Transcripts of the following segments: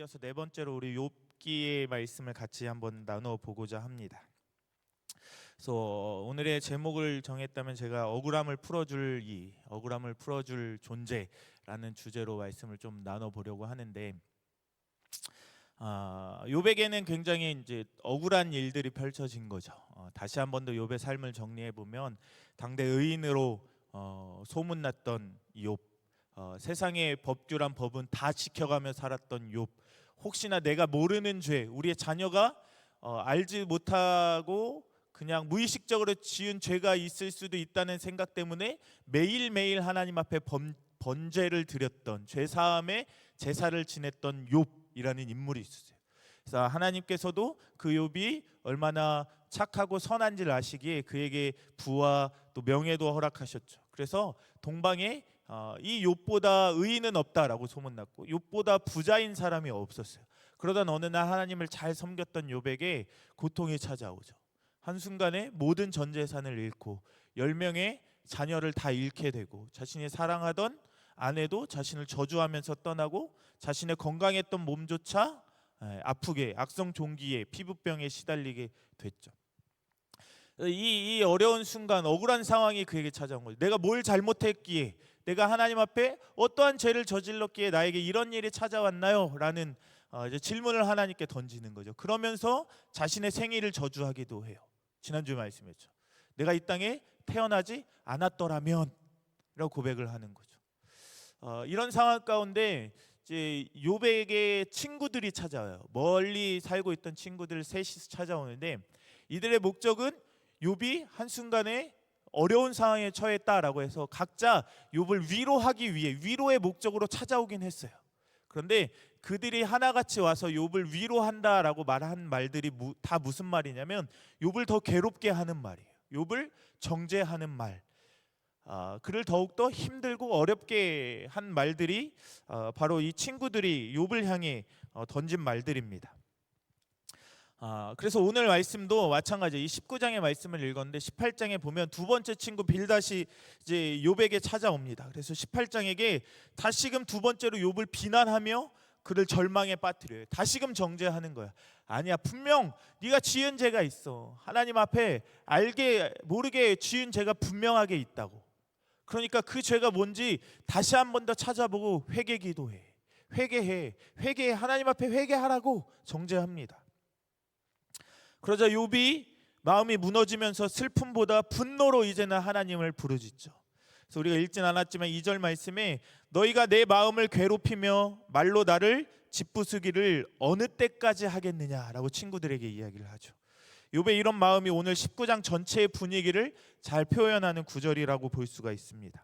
이어서 네 번째로 우리 욥기의 말씀을 같이 한번 나누어 보고자 합니다. 그래서 오늘의 제목을 정했다면 제가 억울함을 풀어줄 이 억울함을 풀어줄 존재라는 주제로 말씀을 좀 나눠 보려고 하는데 아, 욥에게는 굉장히 이제 억울한 일들이 펼쳐진 거죠. 어, 다시 한 번더 욥의 삶을 정리해 보면 당대 의인으로 어, 소문났던 욥, 어, 세상의 법규란 법은 다 지켜가며 살았던 욥. 혹시나 내가 모르는 죄, 우리의 자녀가 어, 알지 못하고 그냥 무의식적으로 지은 죄가 있을 수도 있다는 생각 때문에 매일매일 하나님 앞에 범, 번제를 드렸던 죄 사함의 제사를 지냈던 욥이라는 인물이 있었어요. 그래서 하나님께서도 그 욥이 얼마나 착하고 선한지를 아시기에 그에게 부와 또 명예도 허락하셨죠. 그래서 동방에 어, 이 욥보다 의인은 없다라고 소문났고 욥보다 부자인 사람이 없었어요. 그러던 어느 날 하나님을 잘 섬겼던 욥에게 고통이 찾아오죠. 한순간에 모든 전 재산을 잃고 열 명의 자녀를 다 잃게 되고 자신이 사랑하던 아내도 자신을 저주하면서 떠나고 자신의 건강했던 몸조차 에, 아프게 악성 종기에 피부병에 시달리게 됐죠. 이, 이 어려운 순간 억울한 상황이 그에게 찾아온 거죠. 내가 뭘 잘못했기에 내가 하나님 앞에 어떠한 죄를 저질렀기에 나에게 이런 일이 찾아왔나요? 라는 어, 질문을 하나님께 던지는 거죠. 그러면서 자신의 생일을 저주하기도 해요. 지난주 말씀했죠. 내가 이 땅에 태어나지 않았더라면 라고 고백을 하는 거죠. 어, 이런 상황 가운데 이제 요백의 친구들이 찾아와요. 멀리 살고 있던 친구들 셋이 찾아오는데 이들의 목적은 욥이 한순간에 어려운 상황에 처했다라고 해서 각자 욥을 위로하기 위해 위로의 목적으로 찾아오긴 했어요. 그런데 그들이 하나같이 와서 욥을 위로한다라고 말한 말들이 무, 다 무슨 말이냐면 욥을 더 괴롭게 하는 말이에요. 욥을 정죄하는 말. 아, 그를 더욱 더 힘들고 어렵게 한 말들이 어, 바로 이 친구들이 욥을 향해 어, 던진 말들입니다. 아, 그래서 오늘 말씀도 마찬가지 이 19장의 말씀을 읽었는데 18장에 보면 두 번째 친구 빌다시 이제 욥에게 찾아옵니다. 그래서 18장에게 다시금 두 번째로 욥을 비난하며 그를 절망에 빠뜨려요. 다시금 정죄하는 거야. 아니야. 분명 네가 지은 죄가 있어. 하나님 앞에 알게 모르게 지은 죄가 분명하게 있다고. 그러니까 그 죄가 뭔지 다시 한 번 더 찾아보고 회개 기도해. 회개해. 회개해. 하나님 앞에 회개하라고 정죄합니다. 그러자 욥이 마음이 무너지면서 슬픔보다 분노로 이제는 하나님을 부르짖죠. 그래서 우리가 읽진 않았지만 2절 말씀에 너희가 내 마음을 괴롭히며 말로 나를 짓부수기를 어느 때까지 하겠느냐라고 친구들에게 이야기를 하죠. 욥의 이런 마음이 오늘 19장 전체의 분위기를 잘 표현하는 구절이라고 볼 수가 있습니다.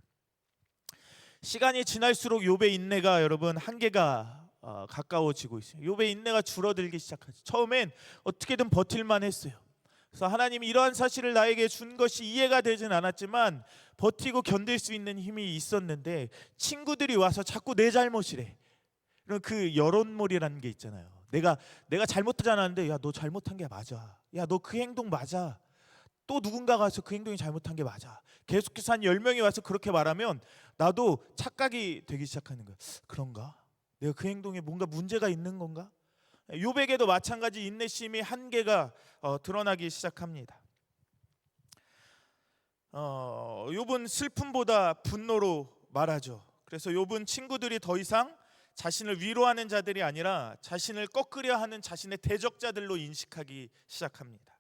시간이 지날수록 욥의 인내가 여러분 한계가 어, 가까워지고 있어요. 욥의 인내가 줄어들기 시작하죠. 처음엔 어떻게든 버틸만 했어요. 그래서 하나님이 이러한 사실을 나에게 준 것이 이해가 되진 않았지만 버티고 견딜 수 있는 힘이 있었는데 친구들이 와서 자꾸 내 잘못이래. 그런 그 여론몰이라는 게 있잖아요. 내가 내가 잘못하지 않았는데 야 너 잘못한 게 맞아. 야 너 그 행동 맞아. 또 누군가가 와서 그 행동이 잘못한 게 맞아. 계속해서 한 10명이 와서 그렇게 말하면 나도 착각이 되기 시작하는 거야. 그런가? 내가 그 행동에 뭔가 문제가 있는 건가? 요백에도 마찬가지 인내심의 한계가 어, 드러나기 시작합니다. 어, 욥은 슬픔보다 분노로 말하죠. 그래서 욥은 친구들이 더 이상 자신을 위로하는 자들이 아니라 자신을 꺾으려 하는 자신의 대적자들로 인식하기 시작합니다.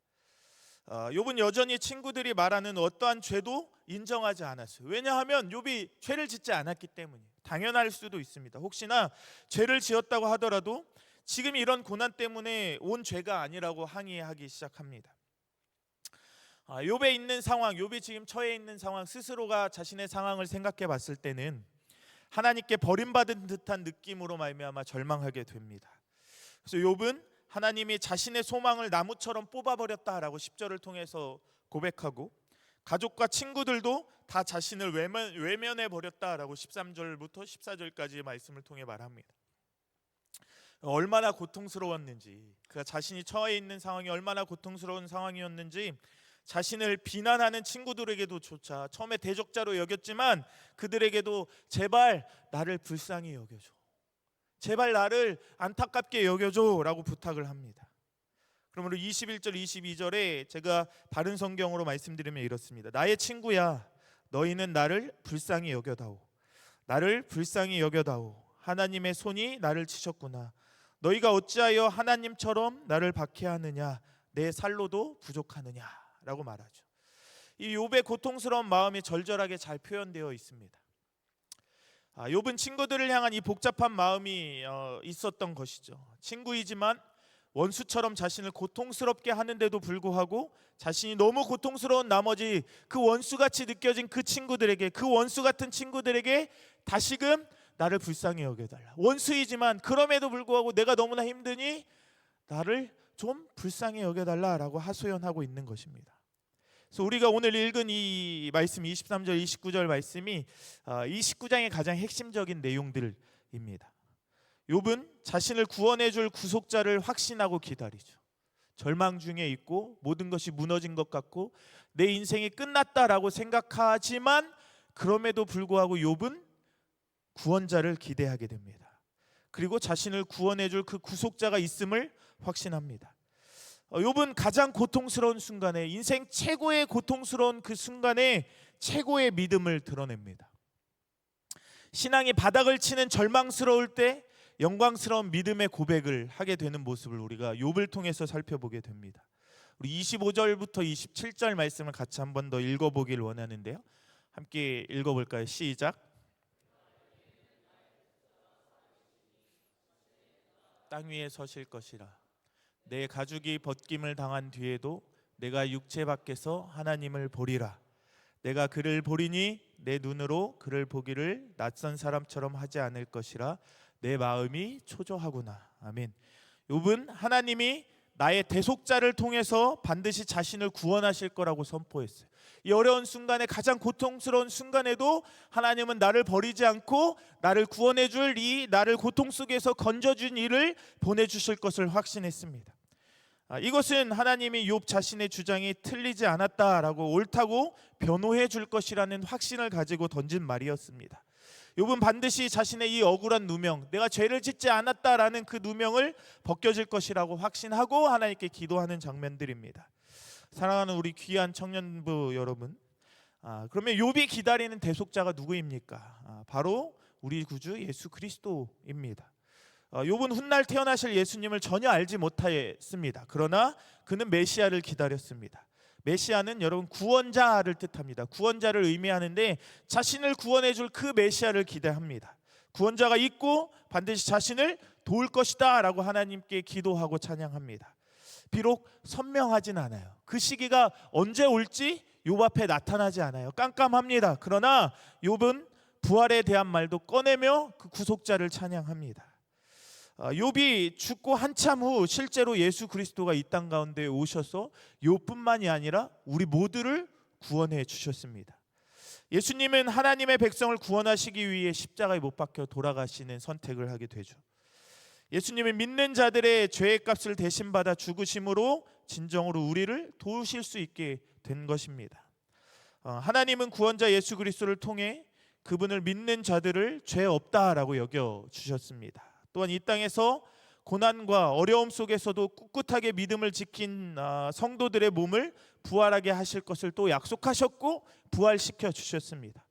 어, 욥은 여전히 친구들이 말하는 어떠한 죄도 인정하지 않았어요. 왜냐하면 욥이 죄를 짓지 않았기 때문이에요. 당연할 수도 있습니다. 혹시나 죄를 지었다고 하더라도 지금 이런 고난 때문에 온 죄가 아니라고 항의하기 시작합니다. 아, 욥에 있는 상황, 욥이 지금 처해 있는 상황 스스로가 자신의 상황을 생각해 봤을 때는 하나님께 버림받은 듯한 느낌으로 말미암아 절망하게 됩니다. 그래서 욥은 하나님이 자신의 소망을 나무처럼 뽑아 버렸다라고 10절을 통해서 고백하고 가족과 친구들도 다 자신을 외면, 외면해 버렸다라고 13절부터 14절까지의 말씀을 통해 말합니다. 얼마나 고통스러웠는지 그가 자신이 처해 있는 상황이 얼마나 고통스러운 상황이었는지 자신을 비난하는 친구들에게도 조차 처음에 대적자로 여겼지만 그들에게도 제발 나를 불쌍히 여겨줘. 제발 나를 안타깝게 여겨줘라고 부탁을 합니다. 그러므로 21절 22절에 제가 바른 성경으로 말씀드리면 이렇습니다. 나의 친구야 너희는 나를 불쌍히 여겨다오. 나를 불쌍히 여겨다오. 하나님의 손이 나를 치셨구나. 너희가 어찌하여 하나님처럼 나를 박해하느냐? 내 살로도 부족하느냐라고 말하죠. 이 욥의 고통스러운 마음이 절절하게 잘 표현되어 있습니다. 아, 욥은 친구들을 향한 이 복잡한 마음이 어, 있었던 것이죠. 친구이지만 원수처럼 자신을 고통스럽게 하는데도 불구하고 자신이 너무 고통스러운 나머지 그 원수같이 느껴진 그 친구들에게 그 원수 같은 친구들에게 다시금 나를 불쌍히 여겨달라. 원수이지만 그럼에도 불구하고 내가 너무나 힘드니 나를 좀 불쌍히 여겨달라라고 하소연하고 있는 것입니다. 그래서 우리가 오늘 읽은 이 말씀 23절 29절 말씀이 아, 이 19장의 가장 핵심적인 내용들입니다. 욥은 자신을 구원해 줄 구속자를 확신하고 기다리죠. 절망 중에 있고 모든 것이 무너진 것 같고 내 인생이 끝났다라고 생각하지만 그럼에도 불구하고 욥은 구원자를 기대하게 됩니다. 그리고 자신을 구원해 줄 그 구속자가 있음을 확신합니다. 어, 욥은 가장 고통스러운 순간에 인생 최고의 고통스러운 그 순간에 최고의 믿음을 드러냅니다. 신앙이 바닥을 치는 절망스러울 때 영광스러운 믿음의 고백을 하게 되는 모습을 우리가 욥을 통해서 살펴보게 됩니다. 우리 25절부터 27절 말씀을 같이 한 번 더 읽어보길 원하는데요. 함께 읽어볼까요? 시작. 땅 위에 서실 것이라. 내 가죽이 벗김을 당한 뒤에도 내가 육체 밖에서 하나님을 보리라. 내가 그를 보리니 내 눈으로 그를 보기를 낯선 사람처럼 하지 않을 것이라. 내 마음이 초조하구나. 아멘. 욥은 하나님이 나의 대속자를 통해서 반드시 자신을 구원하실 거라고 선포했어요. 이 어려운 순간에 가장 고통스러운 순간에도 하나님은 나를 버리지 않고 나를 구원해 줄 이 나를 고통 속에서 건져 준 이를 보내 주실 것을 확신했습니다. 아, 이것은 하나님이 욥 자신의 주장이 틀리지 않았다라고 옳다고 변호해 줄 것이라는 확신을 가지고 던진 말이었습니다. 욥은 반드시 자신의 이 억울한 누명, 내가 죄를 짓지 않았다라는 그 누명을 벗겨질 것이라고 확신하고 하나님께 기도하는 장면들입니다. 사랑하는 우리 귀한 청년부 여러분, 아, 그러면 욥이 기다리는 대속자가 누구입니까? 아, 바로 우리 구주 예수 그리스도입니다. 어, 욥은 훗날 태어나실 예수님을 전혀 알지 못하였습니다. 그러나 그는 메시아를 기다렸습니다. 메시아는 여러분 구원자를 뜻합니다. 구원자를 의미하는데 자신을 구원해 줄 그 메시아를 기대합니다. 구원자가 있고 반드시 자신을 도울 것이다라고 하나님께 기도하고 찬양합니다. 비록 선명하진 않아요. 그 시기가 언제 올지 욥 앞에 나타나지 않아요. 깜깜합니다. 그러나 욥은 부활에 대한 말도 꺼내며 그 구속자를 찬양합니다. 아, 욥이 죽고 한참 후 실제로 예수 그리스도가 이 땅 가운데 오셔서 욥뿐만이 아니라 우리 모두를 구원해 주셨습니다. 예수님은 하나님의 백성을 구원하시기 위해 십자가에 못 박혀 돌아가시는 선택을 하게 되죠. 예수님은 믿는 자들의 죄의 값을 대신 받아 죽으심으로 진정으로 우리를 도우실 수 있게 된 것입니다. 어, 하나님은 구원자 예수 그리스도를 통해 그분을 믿는 자들을 죄 없다라고 여겨 주셨습니다. 또한 이 땅에서 고난과 어려움 속에서도 꿋꿋하게 믿음을 지킨 아, 성도들의 몸을 부활하게 하실 것을 또 약속하셨고 부활시켜 주셨습니다.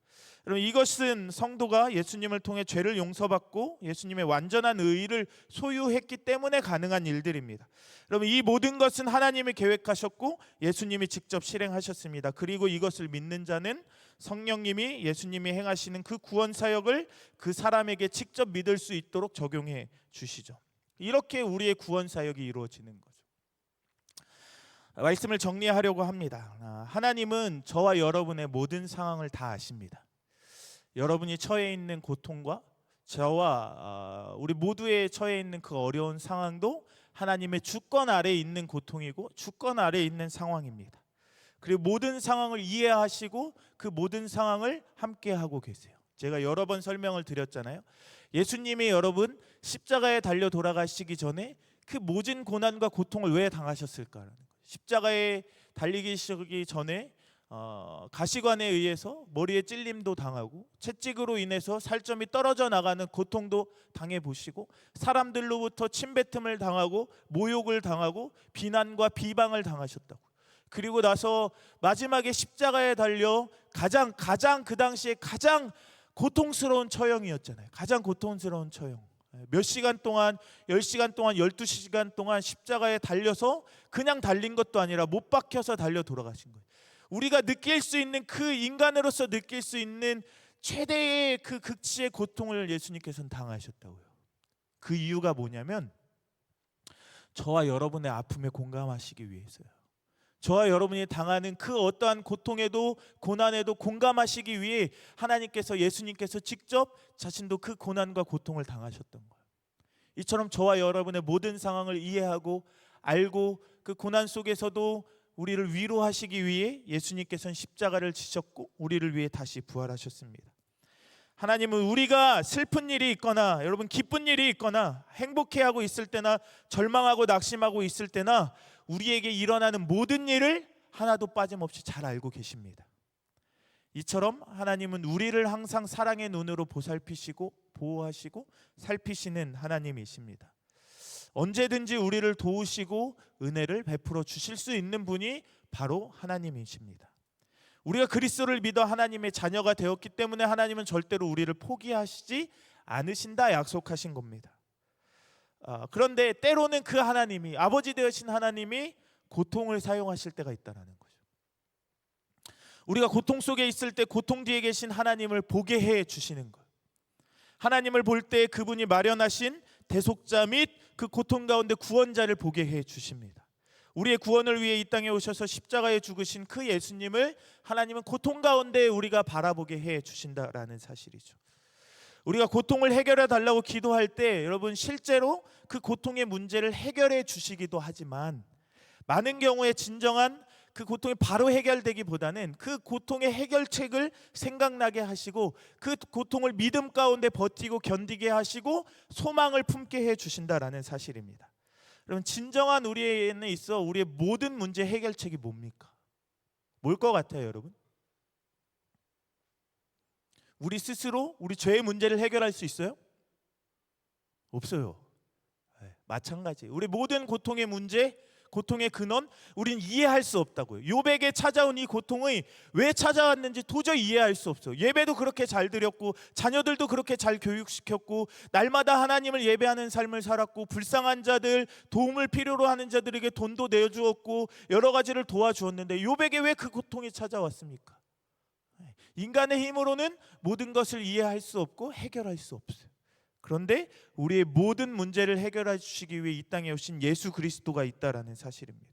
여러분 이것은 성도가 예수님을 통해 죄를 용서받고 예수님의 완전한 의를 소유했기 때문에 가능한 일들입니다. 여러분 이 모든 것은 하나님이 계획하셨고 예수님이 직접 실행하셨습니다. 그리고 이것을 믿는 자는 성령님이 예수님이 행하시는 그 구원 사역을 그 사람에게 직접 믿을 수 있도록 적용해 주시죠. 이렇게 우리의 구원 사역이 이루어지는 거죠. 말씀을 정리하려고 합니다. 아, 하나님은 저와 여러분의 모든 상황을 다 아십니다. 여러분이 처해 있는 고통과 저와 아, 우리 모두의 처해 있는 그 어려운 상황도 하나님의 주권 아래 있는 고통이고 주권 아래 있는 상황입니다. 그리고 모든 상황을 이해하시고 그 모든 상황을 함께 하고 계세요. 제가 여러 번 설명을 드렸잖아요. 예수님이 여러분 십자가에 달려 돌아가시기 전에 그 모진 고난과 고통을 왜 당하셨을까라는 거예요. 십자가에 달리기 전에 어, 가시관에 의해서 머리에 찔림도 당하고 채찍으로 인해서 살점이 떨어져 나가는 고통도 당해 보시고 사람들로부터 침뱉음을 당하고 모욕을 당하고 비난과 비방을 당하셨다고. 그리고 나서 마지막에 십자가에 달려 가장 가장 그 당시에 가장 고통스러운 처형이었잖아요. 가장 고통스러운 처형. 몇 시간 동안 10시간 동안 12시간 동안 십자가에 달려서 그냥 달린 것도 아니라 못 박혀서 달려 돌아가신 거예요. 우리가 느낄 수 있는 그 인간으로서 느낄 수 있는 최대의 그 극치의 고통을 예수님께서는 당하셨다고요. 그 이유가 뭐냐면 저와 여러분의 아픔에 공감하시기 위해서요. 저와 여러분이 당하는 그 어떠한 고통에도 고난에도 공감하시기 위해 하나님께서 예수님께서 직접 자신도 그 고난과 고통을 당하셨던 거예요. 이처럼 저와 여러분의 모든 상황을 이해하고 알고 그 고난 속에서도 우리를 위로하시기 위해 예수님께서는 십자가를 지셨고 우리를 위해 다시 부활하셨습니다. 하나님은 우리가 슬픈 일이 있거나 여러분 기쁜 일이 있거나 행복해하고 있을 때나 절망하고 낙심하고 있을 때나 우리에게 일어나는 모든 일을 하나도 빠짐없이 잘 알고 계십니다. 이처럼 하나님은 우리를 항상 사랑의 눈으로 보살피시고 보호하시고 살피시는 하나님이십니다. 언제든지 우리를 도우시고 은혜를 베풀어 주실 수 있는 분이 바로 하나님이십니다. 우리가 그리스도를 믿어 하나님의 자녀가 되었기 때문에 하나님은 절대로 우리를 포기하시지 않으신다 약속하신 겁니다. 아, 그런데 때로는 그 하나님이 아버지 되신 하나님이 고통을 사용하실 때가 있다라는 거죠. 우리가 고통 속에 있을 때 고통 뒤에 계신 하나님을 보게 해 주시는 것. 하나님을 볼 때 그분이 마련하신 대속자 및 그 고통 가운데 구원자를 보게 해 주십니다. 우리의 구원을 위해 이 땅에 오셔서 십자가에 죽으신 그 예수님을 하나님은 고통 가운데 우리가 바라보게 해 주신다라는 사실이죠. 우리가 고통을 해결해 달라고 기도할 때 여러분 실제로 그 고통의 문제를 해결해 주시기도 하지만 많은 경우에 진정한 그 고통이 바로 해결되기보다는 그 고통의 해결책을 생각나게 하시고 그 고통을 믿음 가운데 버티고 견디게 하시고 소망을 품게 해 주신다라는 사실입니다. 여러분 진정한 우리에는 있어 우리의 모든 문제 해결책이 뭡니까? 뭘 것 같아요, 여러분? 우리 스스로 우리 죄의 문제를 해결할 수 있어요? 없어요. 네, 마찬가지. 우리 모든 고통의 문제, 고통의 근원, 우리는 이해할 수 없다고요. 요백에 찾아온 이 고통이 왜 찾아왔는지 도저히 이해할 수 없어요. 예배도 그렇게 잘 드렸고, 자녀들도 그렇게 잘 교육시켰고, 날마다 하나님을 예배하는 삶을 살았고, 불쌍한 자들, 도움을 필요로 하는 자들에게 돈도 내주었고, 여러 가지를 도와주었는데, 요백에 왜 그 고통이 찾아왔습니까? 인간의 힘으로는 모든 것을 이해할 수 없고 해결할 수 없어요. 그런데 우리의 모든 문제를 해결해 주시기 위해 이 땅에 오신 예수 그리스도가 있다라는 사실입니다.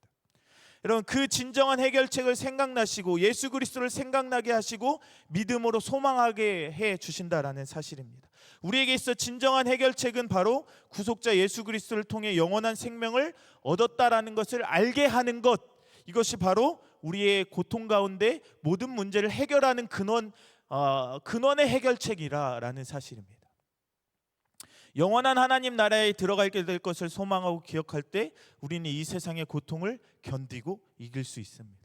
여러분 그 진정한 해결책을 생각나시고 예수 그리스도를 생각나게 하시고 믿음으로 소망하게 해 주신다라는 사실입니다. 우리에게 있어 진정한 해결책은 바로 구속자 예수 그리스도를 통해 영원한 생명을 얻었다라는 것을 알게 하는 것. 이것이 바로 우리의 고통 가운데 모든 문제를 해결하는 근원 어, 근원의 해결책이라라는 사실입니다. 영원한 하나님 나라에 들어가게 될 것을 소망하고 기억할 때 우리는 이 세상의 고통을 견디고 이길 수 있습니다.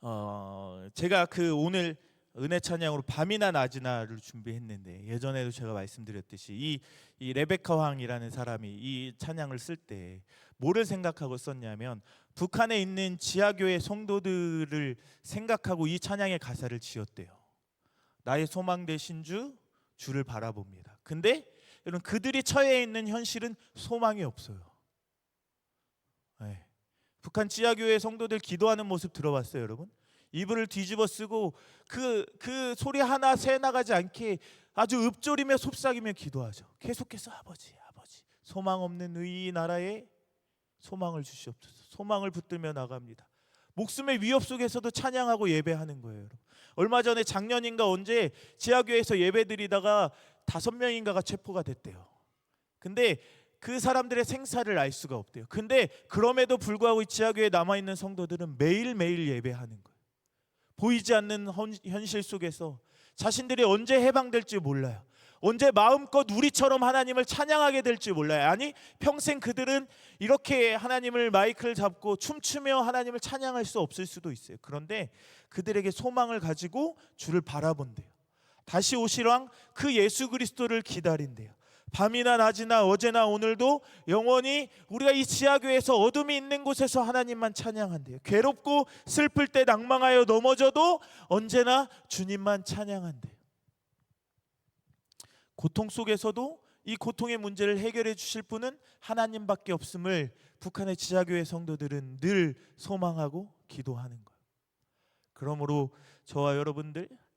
어, 제가 그 오늘 은혜 찬양으로 밤이나 낮이나를 준비했는데 예전에도 제가 말씀드렸듯이 이, 이 레베카 왕이라는 사람이 이 찬양을 쓸 때 뭐를 생각하고 썼냐면 북한에 있는 지하교회 성도들을 생각하고 이 찬양의 가사를 지었대요. 나의 소망 되신 주 주를 바라봅니다. 근데 여러분 그들이 처해 있는 현실은 소망이 없어요. 네. 북한 지하교회 성도들 기도하는 모습 들어봤어요, 여러분? 이불을 뒤집어 쓰고 그, 그 소리 하나 새 나가지 않게 아주 읊조리며 속삭이며 기도하죠. 계속해서 아버지, 아버지, 소망 없는 이 나라에 소망을 주시옵소서. 소망을 붙들며 나갑니다. 목숨의 위협 속에서도 찬양하고 예배하는 거예요. 여러분. 얼마 전에 작년인가 언제 지하교회에서 예배드리다가 다섯 명인가가 체포가 됐대요. 근데 그 사람들의 생사를 알 수가 없대요. 근데 그럼에도 불구하고 지하교회에 남아 있는 성도들은 매일 매일 예배하는 거예요. 보이지 않는 현실 속에서 자신들이 언제 해방될지 몰라요. 언제 마음껏 우리처럼 하나님을 찬양하게 될지 몰라요. 아니 평생 그들은 이렇게 하나님을 마이크를 잡고 춤추며 하나님을 찬양할 수 없을 수도 있어요. 그런데 그들에게 소망을 가지고 주를 바라본대요. 다시 오시랑 그 예수 그리스도를 기다린대요. 밤이나 낮이나 어제나 오늘도 영원히 우리가 이 지하교에서 어둠이 있는 곳에서 하나님만 찬양한대요. 괴롭고 슬플 때 낭망하여 넘어져도 언제나 주님만 찬양한대요. 고통 속에서도 이 고통의 문제를 해결해 주실 분은 하나님밖에 없음을 북한의 지하교회 성도들은 늘 소망하고 기도하는 거예요. 그러므로 저와 여러분들 아,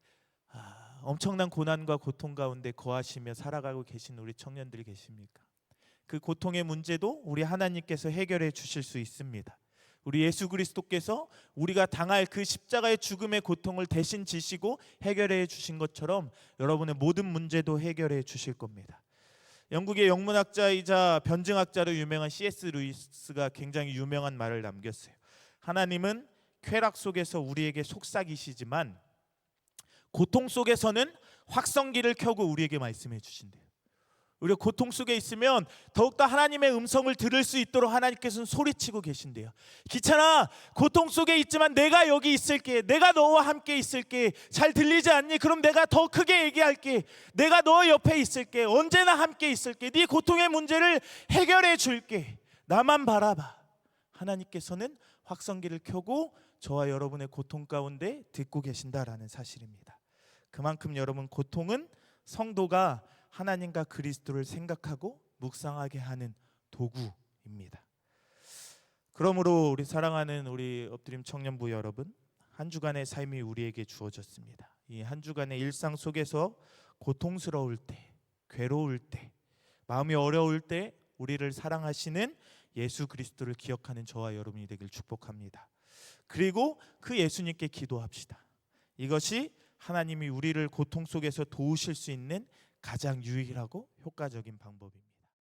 엄청난 고난과 고통 가운데 거하시며 살아가고 계신 우리 청년들이 계십니까? 그 고통의 문제도 우리 하나님께서 해결해 주실 수 있습니다. 우리 예수 그리스도께서 우리가 당할 그 십자가의 죽음의 고통을 대신 지시고 해결해 주신 것처럼 여러분의 모든 문제도 해결해 주실 겁니다. 영국의 영문학자이자 변증학자로 유명한 C.S. 루이스가 굉장히 유명한 말을 남겼어요. 하나님은 쾌락 속에서 우리에게 속삭이시지만 고통 속에서는 확성기를 켜고 우리에게 말씀해 주신대요. 우리가 고통 속에 있으면 더욱더 하나님의 음성을 들을 수 있도록 하나님께서는 소리치고 계신대요. 귀찮아. 고통 속에 있지만 내가 여기 있을게. 내가 너와 함께 있을게. 잘 들리지 않니? 그럼 내가 더 크게 얘기할게. 내가 너 옆에 있을게. 언제나 함께 있을게. 네 고통의 문제를 해결해 줄게. 나만 바라봐. 하나님께서는 확성기를 켜고 저와 여러분의 고통 가운데 듣고 계신다라는 사실입니다. 그만큼 여러분 고통은 성도가 하나님과 그리스도를 생각하고 묵상하게 하는 도구입니다. 그러므로 우리 사랑하는 우리 엎드림 청년부 여러분, 한 주간의 삶이 우리에게 주어졌습니다. 이 한 주간의 일상 속에서 고통스러울 때, 괴로울 때, 마음이 어려울 때 우리를 사랑하시는 예수 그리스도를 기억하는 저와 여러분이 되길 축복합니다. 그리고 그 예수님께 기도합시다. 이것이 하나님이 우리를 고통 속에서 도우실 수 있는 가장 유일하고 효과적인 방법입니다.